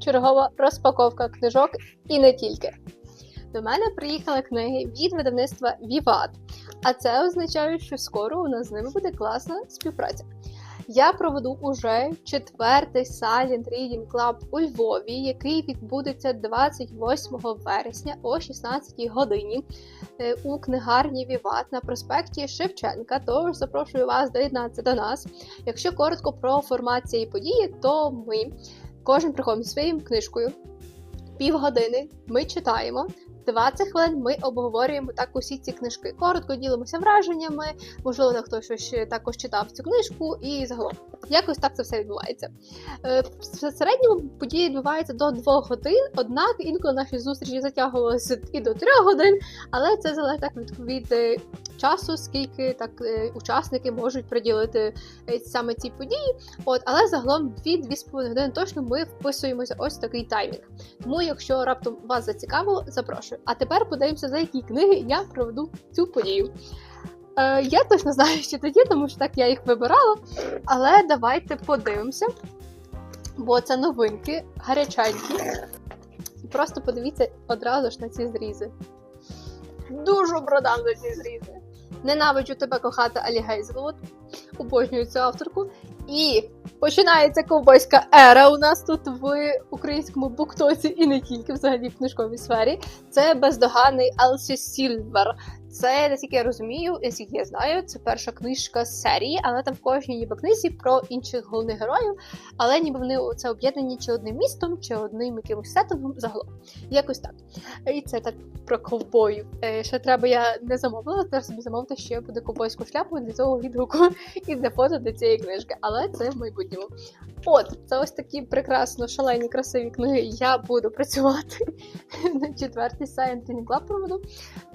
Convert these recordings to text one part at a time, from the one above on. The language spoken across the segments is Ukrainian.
чергова розпаковка книжок і не тільки. До мене приїхали книги від видавництва Віват, а це означає, що скоро у нас з ними буде класна співпраця. Я проведу уже четвертий Silent Reading Club у Львові, який відбудеться 28 вересня о 16 годині е, у книгарні Віват на проспекті Шевченка. Тож запрошую вас доєднатися до нас. Якщо коротко про формат цієї події, то ми кожен приходимо зі своєю книжкою. Півгодини ми читаємо. 20 хвилин ми обговорюємо так усі ці книжки. Коротко ділимося враженнями, можливо, хтось щось ще також читав цю книжку, і загалом якось так це все відбувається. Е, В середньому події відбуваються до 2 годин, однак інколи наші зустрічі затягувалися і до 3 годин, але це залежить так від е, часу, скільки так е, учасники можуть приділити е, саме цій події. От, але загалом 2-2,5 години точно ми вписуємося ось в такий таймінг. Тому, якщо раптом вас зацікавило, запрошую. А тепер подивимося, за які книги я проведу цю подію. Е, я точно знаю, що тоді, тому що так я їх вибирала. Але давайте подивимося, бо це новинки гаряченькі. Просто подивіться одразу ж на ці зрізи. Дуже продам за ці зрізи. Ненавиджу тебе кохати Алі Гейзелвуд. Обожнюю цю авторку. І починається ковбойська ера у нас тут в українському буктоці і не тільки взагалі в книжковій сфері. Це бездоганний Елсі Сільвер. Це, наскільки я розумію, наскільки я знаю, це перша книжка з серії, але там в кожній ніби книзі про інших головних героїв. Але ніби вони це об'єднані чи одним містом, чи одним якимось сеттингом загалом. Якось так. І це так про ковбоїв. Е, Ще треба, я не замовила, треба собі замовити ще буде ковбойську шляпу для цього відгуку і для фото до цієї книжки. Але це в майбутньому. От, це ось такі прекрасно шалені, красиві книги. Я буду працювати на четвертий Reading Club проведу.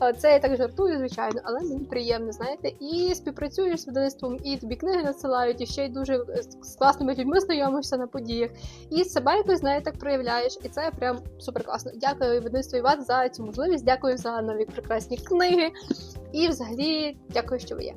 Е, Це я так жартую, звичайно, але мені приємно, знаєте. І співпрацюєш з видавництвом, і тобі книги надсилають, і ще й дуже е, з класними людьми знайомишся на подіях. І себе якось знаєте, так проявляєш. І це прям супер класно. Дякую видавництву Іват за цю можливість. Дякую за нові прекрасні книги. І взагалі дякую, що ви є.